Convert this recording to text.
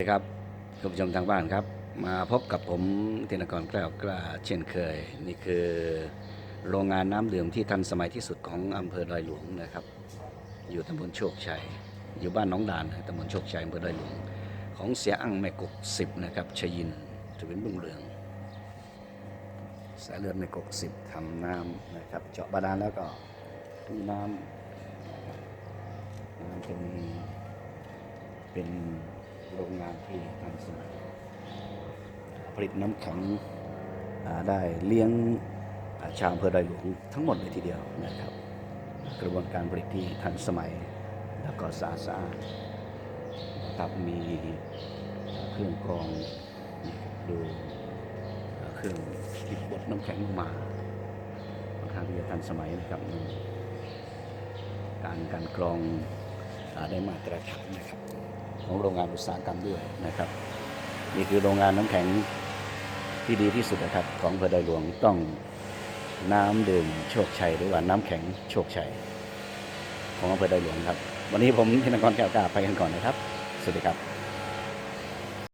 ครับคุณผู้ชมทางบ้านครับ มาพบกับผมเทนกรแก้วกล้าเช่นเคย นี่คือโรงงานน้ำดื่มที่ทันสมัยที่สุดของอำเภอดอยหลวงนะครับ อยู่ตำบลโชคชัย อยู่บ้านน้องดานตำบลโชคชัยอำเภอดอยหลวง ของเสียอั้งแม่กกสิบนะครับชยินทวินรุ่งเรืองสายเลือดแม่กกสิบทำน้ำนะครับ เจาะบาดาลแล้วก็มีน้ำน้ำจะมีเป็น โรงงานที่ทันสมัยผลิตน้ำแข็งได้เลี้ยงาชาวอำเภอดอยหลวงทั้งหมดเลยทีเดียวนะครับ กระบวนการผลิตที่ทันสมัย แล้วก็สะอาดสะอาดนะครับมีเครื่องกรองดูเครื่องที่บดน้ำแข็งลงมาค่อนข้างที่จะทันสมัยนะครับ การการกรองาได้มาตรฐานนะครับของโรงงานอุตสาหกรรมด้วยนะครับ นี่คือโรงงานน้ำแข็งที่ดีที่สุดนะครับของอำเภอดอยหลวงต้องน้ำดื่มโชคชัยหรือว่าน้ำแข็งโชคชัยของอำเภอดอยหลวงครับ วันนี้ผมธนกรแก้วกาไปกันก่อนนะครับ สวัสดีครับ